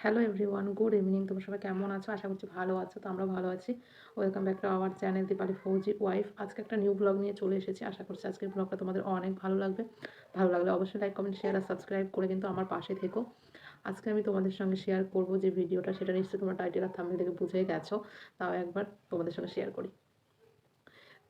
Hello everyone good evening তোমরা সবাই কেমন আছো? আশা করছি ভালো আছো, তো আমরা ভালো আছি। Welcome back to our channel Dipali Fauji wife আজকে একটা নিউ ব্লগ নিয়ে চলে এসেছি। আশা করছি আজকের ব্লগটা তোমাদের অনেক ভালো লাগবে। ভালো লাগলে অবশ্যই লাইক কমেন্ট শেয়ার আর সাবস্ক্রাইব করে কিন্তু আমার পাশে থেকো। আজকে আমি তোমাদের সঙ্গে শেয়ার করব যে ভিডিওটা সেটা নিশ্চয়ই তোমার টাইটেল আর থাম্বনেল থেকে বুঝে গেছো। তাও একবার তোমাদের সঙ্গে শেয়ার করি।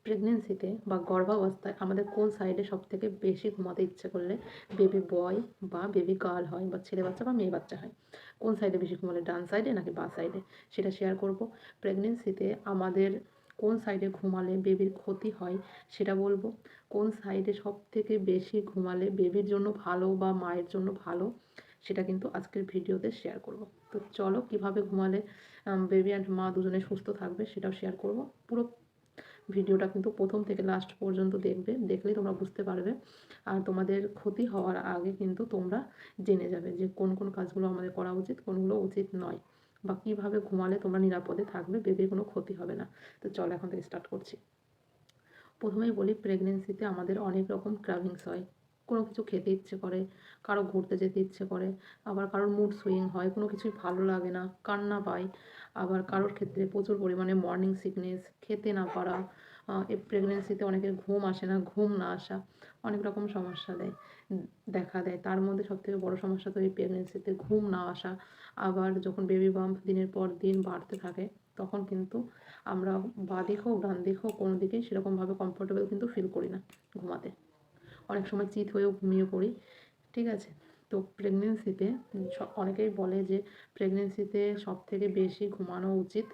প্রেগনেন্সিতে বা গর্ভাবস্থায় আমাদের কোন সাইডে সব থেকে বেশি ঘুমাতে ইচ্ছে করলে বেবি বয় বা বেবি গার্ল হয় বা ছেলে বাচ্চা বা মেয়ে বাচ্চা হয়? কোন সাইডে বেশি ঘুমালে ডান সাইডে নাকি বা সাইডে সেটা শেয়ার করব। প্রেগনেন্সিতে আমাদের কোন সাইডে ঘুমালে বেবির ক্ষতি হয় সেটা বলব। কোন সাইডে সব থেকে বেশি ঘুমালে বেবির জন্য ভালো বা মায়ের জন্য ভালো সেটা কিন্তু আজকের ভিডিওতে শেয়ার করব। তো চলো কীভাবে ঘুমালে বেবি অ্যান্ড মা দুজনে সুস্থ থাকবে সেটাও শেয়ার করব। পুরো ভিডিওটা কিন্তু প্রথম থেকে লাস্ট পর্যন্ত দেখবে, দেখলেই তোমরা বুঝতে পারবে। আর তোমাদের ক্ষতি হওয়ার আগে কিন্তু তোমরা জেনে যাবে যে কোন কোন কাজগুলো আমাদের করা উচিত, কোনগুলো উচিত নয়। বা কীভাবে ঘুমালে তোমরা নিরাপদে থাকবে বেবির কোনো ক্ষতি হবে না। তো চলো এখন থেকে স্টার্ট করছি। প্রথমেই বলি প্রেগনেন্সিতে আমাদের অনেক রকম ক্রাভিংস হয়। কোনো কিছু খেতে ইচ্ছে করে, কারও ঘুরতে যেতে ইচ্ছে করে, আবার কারোর মুড সুইং হয়, কোনো কিছুই ভালো লাগে না, কান্না পায়। আবার কারোর ক্ষেত্রে প্রচুর পরিমাণে মর্নিং সিকনেস খেতে না পারা প্রেগনেন্সিতে অনেকের ঘুম আসে না, ঘুম না আসা, অনেক রকম সমস্যা দেয়, দেখা দেয়। তার মধ্যে সবথেকে বড় সমস্যা তো এই প্রেগনেন্সিতে ঘুম না আসা। আবার যখন বেবি বাম্প দিনের পর দিন বাড়তে থাকে, তখন কিন্তু আমরা বাঁ দিক হোক ডান দিক হোক কোনো দিকেই সেরকমভাবে কমফোর্টেবল কিন্তু ফিল করি না ঘুমাতে। অনেক সময় চিত হয়েও ঘুমিয়ে পড়ি, ঠিক আছে? তো প্রেগনেন্সিতে অনেকেই বলে যে প্রেগনেন্সিতে সব থেকে বেশি ঘুমানো উচিত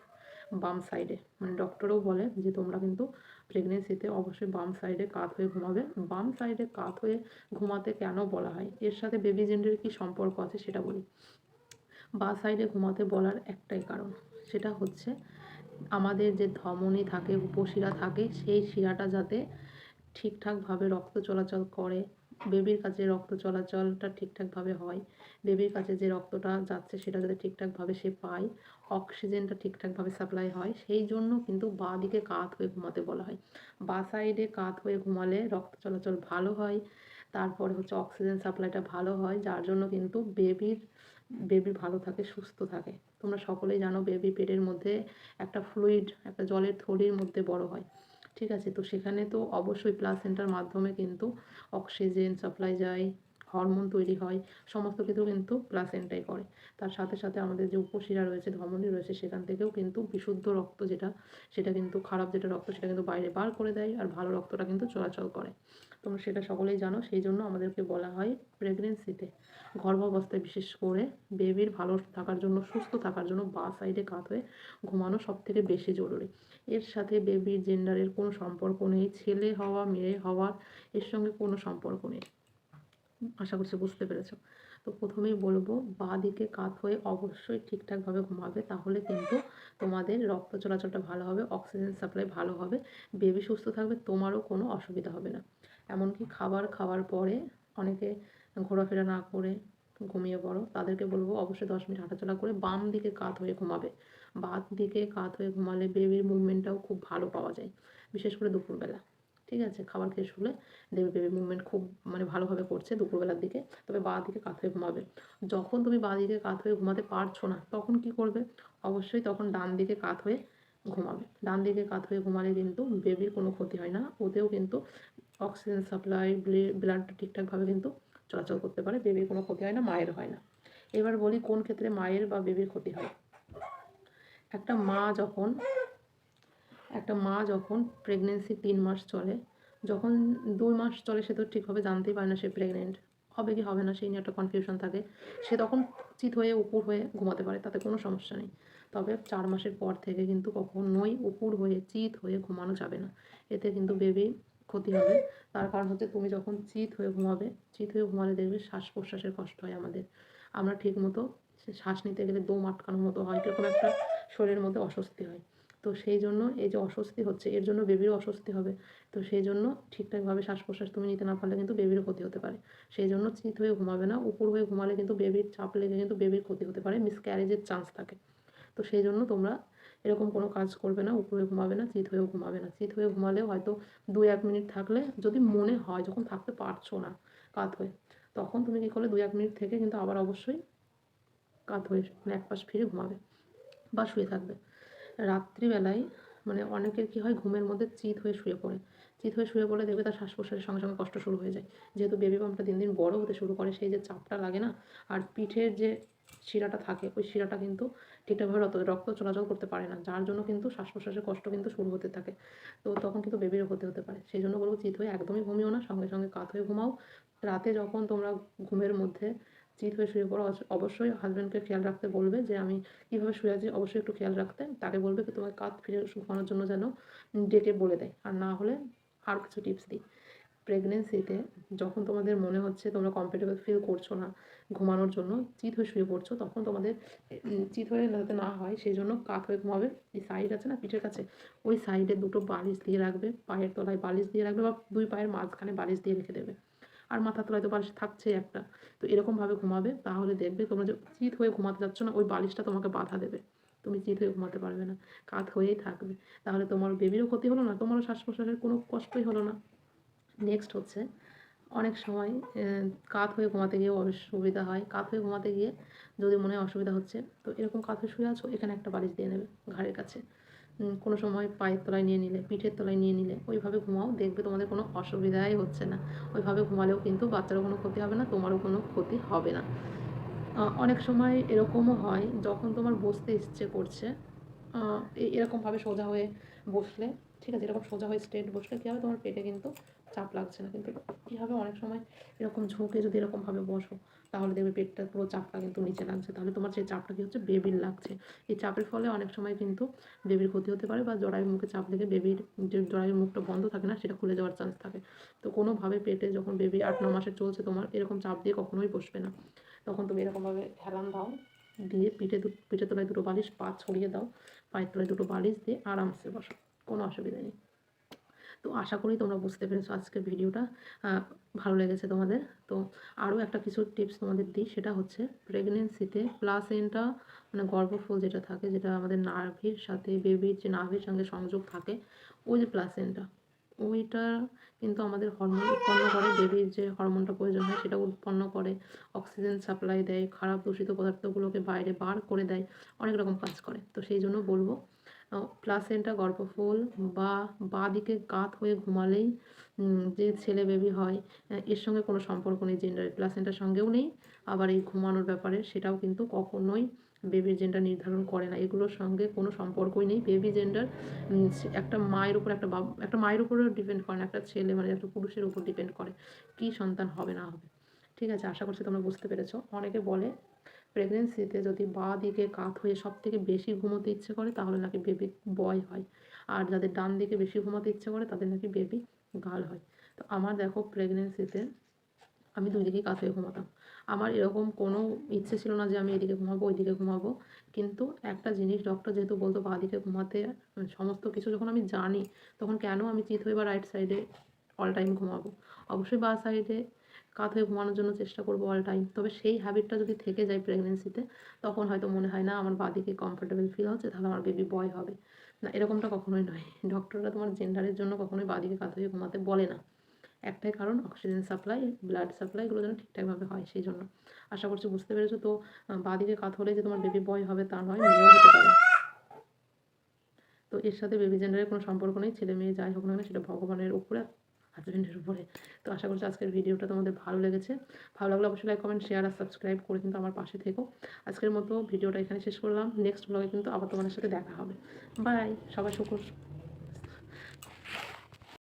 বাম সাইডে মানে ডক্টরও বলে যে তোমরা কিন্তু প্রেগনেন্সিতে অবশ্যই বাম সাইডে কাত হয়ে ঘুমাবে। বাম সাইডে কাত হয়ে ঘুমাতে কেন বলা হয়? এর সাথে বেবি জেন্ডের কী সম্পর্ক আছে সেটা বলি। বা সাইডে ঘুমাতে বলার একটাই কারণ, সেটা হচ্ছে আমাদের যে ধমনী থাকে, উপশিরা থাকে, সেই শিরাটা যাতে ঠিকঠাকভাবে রক্ত চলাচল করে, বেবির কাছে রক্ত চলাচলটা ঠিকঠাকভাবে হয়, বেবির কাছে যে রক্তটা যাচ্ছে সেটা যাতে ঠিকঠাকভাবে সে পায়, অক্সিজেনটা ঠিকঠাকভাবে সাপ্লাই হয়, সেই জন্য কিন্তু বাঁ দিকে কাত হয়ে ঘুমাতে বলা হয়। বা সাইডে কাত হয়ে ঘুমালে রক্ত চলাচল ভালো হয়, তারপরে হচ্ছে অক্সিজেন সাপ্লাইটা ভালো হয়, যার জন্য কিন্তু বেবির, বেবি ভালো থাকে, সুস্থ থাকে। তোমরা সকলেই জানো বেবি পেটের মধ্যে একটা ফ্লুইড একটা জলের থলির মধ্যে বড় হয়। ঠিক আছে তো সেখানে তো অবশ্যই প্লাসেন্টার মাধ্যমে কিন্তু অক্সিজেন সাপ্লাই যায়। হরমোন তৈরি হয়, সমস্ত কিছু কিন্তু প্লাসেন্টাই করে। তার সাথে সাথে আমাদের যে উপশিরা রয়েছে, ধমনী রয়েছে, সেখান থেকেও কিন্তু বিশুদ্ধ রক্ত যেটা, সেটা কিন্তু খারাপ যেটা রক্ত, সেটা কিন্তু বাইরে বার করে দেয় আর ভালো রক্তটা কিন্তু চলাচল করে। তোমরা সেটা সকলেই জানো, সেই জন্য আমাদেরকে বলা হয় প্রেগনেন্সিতে গর্ভাবস্থায় বিশেষ করে বেবির ভালো থাকার জন্য, সুস্থ থাকার জন্য বা সাইডে কাত হয়ে ঘুমানো সব থেকে বেশি জরুরি। এর সাথে বেবির জেন্ডারের কোনো সম্পর্ক নেই, ছেলে হওয়া, মেয়ে হওয়ার, এর সঙ্গে কোনো সম্পর্ক নেই। আশা করছি বুঝতে পেরেছ। তো প্রথমেই বলব, বাঁ দিকে কাত হয়ে অবশ্যই ঠিকঠাকভাবে ঘুমাবে, তাহলে কিন্তু তোমাদের রক্ত চলাচলটা ভালো হবে, অক্সিজেন সাপ্লাই ভালো হবে, বেবি সুস্থ থাকবে, তোমারও কোনো অসুবিধা হবে না। এমনকি খাবার খাওয়ার পরে অনেকে ঘোরাফেরা না করে ঘুমিয়ে পড়ো, তাদেরকে বলব অবশ্যই দশ মিনিট হাঁটাচলা করে বাম দিকে কাত হয়ে ঘুমাবে। বাদ দিকে কাত হয়ে ঘুমালে বেবির মুভমেন্টটাও খুব ভালো পাওয়া যায়, বিশেষ করে দুপুরবেলা। ঠিক আছে, খাবার খেয়ে শুলে দেখবে বেবি মুভমেন্ট খুব মানে ভালোভাবে করছে দুপুরবেলার দিকে। তবে বাঁ দিকে কাত হয়ে ঘুমাবে। যখন তুমি বাঁ দিকে কাত হয়ে ঘুমাতে পারছ না, তখন কি করবে? অবশ্যই তখন ডান দিকে কাত হয়ে ঘুমাবে। ডান দিকে কাত হয়ে ঘুমালে কিন্তু বেবির কোনো ক্ষতি হয় না। ওতেও কিন্তু অক্সিজেন সাপ্লাই ব্লাডটা ঠিকঠাকভাবে কিন্তু চলাচল করতে পারে। বেবির কোনো ক্ষতি হয় না, মায়ের হয় না। এবার বলি কোন ক্ষেত্রে মায়ের বা বেবির ক্ষতি হয়? একটা মা যখন একটা মা যখন প্রেগনেন্সি তিন মাস চলে, যখন দুই মাস চলে সে তো ঠিকভাবে জানতেই পারে না সে প্রেগনেন্ট হবে কি হবে না সেই নিয়ে একটা কনফিউশন থাকে। সে তখন চিত হয়ে উপুর হয়ে ঘুমাতে পারে, তাতে কোনো সমস্যা নেই। তবে চার মাসের পর থেকে কিন্তু কখনোই উপুর হয়ে, চিত হয়ে ঘুমানো যাবে না। এতে কিন্তু বেবি ক্ষতি হবে। তার কারণ হচ্ছে তুমি যখন চিত হয়ে ঘুমাবে, চিত হয়ে ঘুমালে দেখবে শ্বাস প্রশ্বাসের কষ্ট হয় আমাদের। আমরা ঠিক মতো শ্বাস নিতে গেলে দম আটকানোর মতো হয়, কীরকম একটা শরীরের মধ্যে অস্বস্তি হয়। তো সেই জন্য এই যে অস্বস্তি হচ্ছে, এর জন্য বেবিরও অস্বস্তি হবে। তো সেই জন্য ঠিকঠাকভাবে শ্বাস প্রশ্বাস তুমি নিতে না পারলে কিন্তু বেবিরও ক্ষতি হতে পারে। সেই জন্য চিত হয়ে ঘুমাবে না, উপর হয়ে ঘুমালে কিন্তু বেবির চাপ লেগে কিন্তু বেবির ক্ষতি হতে পারে মিসক্যারেজের চান্স থাকে। তো সেই জন্য তোমরা এরকম কোনো কাজ করবে না, উপরে ঘুমাবে না, চিত হয়েও ঘুমাবে না। চিত হয়ে ঘুমালেও হয়তো দু এক মিনিট থাকলে যদি মনে হয়, যখন থাকতে পারছ না কাত হয়ে, তখন তুমি কী করলে দু এক মিনিট থেকে কিন্তু আবার অবশ্যই কাত হয়ে মানে এক পাশ ফিরে ঘুমাবে বা শুয়ে থাকবে। রাত্রিবেলায় মানে অনেকের কী হয়, ঘুমের মধ্যে চিত হয়ে শুয়ে পড়ে। চিত হয়ে শুয়ে পড়লে দেখবে তার শ্বাস প্রশ্বাসের সঙ্গে সঙ্গে কষ্ট শুরু হয়ে যায়। যেহেতু বেবি পাম্পটা দিন দিন বড় হতে শুরু করে, সেই যে চাপটা লাগে না, আর পিঠের যে শিরাটা থাকে, ওই শিরাটা কিন্তু ঠিকঠাকভাবে রক্ত রক্ত চলাচল করতে পারে না, যার জন্য কিন্তু শ্বাস প্রশ্বাসের কষ্ট কিন্তু শুরু হতে থাকে। তো তখন কিন্তু বেবিরও হতে হতে পারে। সেই জন্য বলব, চিত হয়ে একদমই ঘুমিও না, সঙ্গে সঙ্গে কাত হয়ে ঘুমাও। রাতে যখন তোমরা ঘুমের মধ্যে চিত হয়ে শুয়ে পড়ো অবশ্যই হাজব্যান্ডকে খেয়াল রাখতে বলবে যে, আমি কীভাবে শুয়ে আছি? অবশ্যই একটু খেয়াল রাখতে। তাকে বলবে কি তোমার কাত ফিরে ঘুমানোর জন্য যেন ডেকে বলে দেয়। আর না হলে আর কিছু টিপস দিই। প্রেগনেন্সিতে যখন তোমাদের মনে হচ্ছে তোমরা কমফর্টেবল ফিল করছ না ঘুমানোর জন্য, চিত হয়ে শুয়ে পড়ছো, তখন তোমাদের চিত হয়ে যাতে না হয় সেই জন্য কাত হয়ে ঘুমাবে। এই সাইড আছে না, পিঠের কাছে? ওই সাইডে দুটো বালিশ দিয়ে রাখবে, পায়ের তলায় বালিশ দিয়ে রাখবে বা দুই পায়ের মাঝখানে বালিশ দিয়ে রেখে দেবে। আর মাথার তলায় তো বালিশ থাকছে একটা। তো এরকমভাবে ঘুমাবে, তাহলে দেখবে তোমরা যে চিত হয়ে ঘুমাতে যাচ্ছ না, ওই বালিশটা তোমাকে বাধা দেবে। তুমি চিত হয়ে ঘুমাতে পারবে না, কাত হয়েই থাকবে। তাহলে তোমার বেবিরও ক্ষতি হলো না, তোমারও শ্বাস প্রশ্বাসের কোনো কষ্টই হলো না। নেক্সট হচ্ছে, অনেক সময় কাত হয়ে ঘুমাতে গিয়েও অসুবিধা হয়। কাত হয়ে ঘুমাতে গিয়ে যদি মনে হয় অসুবিধা হচ্ছে, তো এরকম কাত হয়ে শুয়ে আছো, এখানে একটা বালিশ দিয়ে নেবে ঘাড়ের কাছে। কোনো সময় পায়ের তলায় নিয়ে নিলে, পিঠের তলায় নিয়ে নিলে, ওইভাবে ঘুমাও, দেখবে তোমাদের কোনো অসুবিধাই হচ্ছে না। ওইভাবে ঘুমালেও কিন্তু বাচ্চারও কোনো ক্ষতি হবে না, তোমারও কোনো ক্ষতি হবে না। অনেক সময় এরকমও হয়, যখন তোমার বসতে ইচ্ছে করছে এরকমভাবে সোজা হয়ে বসলে, ঠিক আছে, এরকম সোজা হয়ে স্ট্রেট বসলে কী হবে? তোমার পেটে কিন্তু চাপ লাগছে না, কিন্তু কীভাবে অনেক সময় এরকম ঝুঁকে যদি এরকমভাবে বসো, তাহলে দেখবে পেটটা পুরো চাপটা কিন্তু নিচে লাগছে তাহলে তোমার সেই চাপটা কী হচ্ছে? বেবির লাগছে। এই চাপের ফলে অনেক সময় কিন্তু বেবির ক্ষতি হতে পারে বা জরায়ুর মুখে চাপ লেগে বেবির যে জরায়ুর মুখটা বন্ধ থাকে না, সেটা খুলে যাওয়ার চান্স থাকে। তো কোনোভাবে পেটে যখন বেবি আট ন মাসে চলছে তোমার, এরকম চাপ দিয়ে কখনোই বসবে না। তখন তুমি এরকমভাবে হেলান দাও, দিয়ে পিঠে পিঠে তলায় দুটো বালিশ, পা ছড়িয়ে দাও, পায়ের তলায় দুটো বালিশ দিয়ে আরামসে বসো। কোনো অসুবিধা নেই। তো আশা করি তোমরা বুঝতে পেরেছ আজকের ভিডিওটা। ভালো লেগেছে তোমাদের। তো আরও একটা কিছু টিপস তোমাদের দিই, সেটা হচ্ছে প্রেগনেন্সিতে প্লাসেন্টা মানে গর্ভফল যেটা থাকে, যেটা আমাদের নার্ভির সাথে বেবির যে নার্ভির সঙ্গে সংযোগ থাকে, ওই যে প্লাসেন্টা ওইটা কিন্তু আমাদের হরমোন উৎপন্ন করে বেবির যে হরমোনটা প্রয়োজন হয় সেটা উৎপন্ন করে অক্সিজেন সাপ্লাই দেয়, খারাপ দূষিত পদার্থগুলোকে বাইরে বার করে দেয়, অনেক রকম কাজ করে। তো সেই জন্য বলব প্লাসেন্টা গর্ভফুল বা বাঁ দিকে কাত হয়ে ঘুমালেই যে ছেলে বেবি হয় এর সঙ্গে কোনো সম্পর্ক নেই জেন্ডারের প্লাসেন্টার সঙ্গেও নেই। আবার এই ঘুমানোর ব্যাপারে সেটাও কিন্তু কখনোই বেবির জেন্ডার নির্ধারণ করে না। এগুলোর সঙ্গে কোনো সম্পর্কই নেই। বেবি জেন্ডার একটা মায়ের উপর একটা বাবা, একটা মায়ের উপরেও ডিপেন্ড করে না, একটা ছেলে মানে একটা পুরুষের উপর ডিপেন্ড করে। কী সন্তান হবে না হবে? ঠিক আছে, আশা করছি তোমরা বুঝতে পেরেছ। অনেকে বলে প্রেগনেন্সিতে যদি বা দিকে কাত হয়ে সব থেকে বেশি ঘুমোতে ইচ্ছে করে, তাহলে নাকি বেবি বয় হয়। আর যাদের ডান দিকে বেশি ঘুমোতে ইচ্ছে করে, তাদের নাকি বেবি গাল হয়। তো আমার দেখো প্রেগনেন্সিতে আমি দুই দিকেই কাত হয়ে ঘুমাতাম। আমার এরকম কোনো ইচ্ছে ছিল না যে আমি এদিকে ঘুমাবো, ওইদিকে ঘুমাবো। কিন্তু একটা জিনিস ডক্টর যেহেতু বলতো, বা দিকে ঘুমাতে সমস্ত কিছু যখন আমি জানি, তখন কেন আমি চিত হয়ে বা রাইট সাইডে অল টাইম ঘুমাবো? অবশ্যই বা সাইডে কাত হয়ে ঘুমানোর জন্য চেষ্টা করব অল টাইম তবে সেই হ্যাবিটটা যদি থেকে যায় প্রেগনেন্সিতে তখন হয়তো মনে হয়, না, আমার বাদিকে কমফোর্টেবল ফিল হচ্ছে, তাহলে আমার বেবি বয় হবে। না, এরকমটা কখনোই নয়। ডক্টররা তোমার জেন্ডারের জন্য কখনোই বাদিকে কাত হয়ে ঘুমাতে বলে না। একটাই কারণ অক্সিজেন সাপ্লাই ব্লাড সাপ্লাই এগুলো যেন ঠিকঠাকভাবে হয় সেই জন্য। আশা করছি বুঝতে পেরেছ তো বাদিকে কাত হলে যে তোমার বেবি বয় হবে তা নয় মেয়েও হতে পারে। তো এর সাথে বেবি জেন্ডারের কোনো সম্পর্ক নেই, ছেলে মেয়ে যাই হোক না সেটা ভগবানের উপরে হাজব্যান্ডের উপরে। তো আশা করছি আজকের ভিডিওটা তোমাদের ভালো লেগেছে। ভালো লাগলে অবশ্যই লাইক কমেন্ট শেয়ার আর সাবস্ক্রাইব করে কিন্তু আমার পাশে থেকো। আজকের মতো ভিডিওটা এখানে শেষ করলাম। নেক্সট ব্লগে কিন্তু আবার তোমাদের সাথে দেখা হবে। বাই সবাই শুকুর।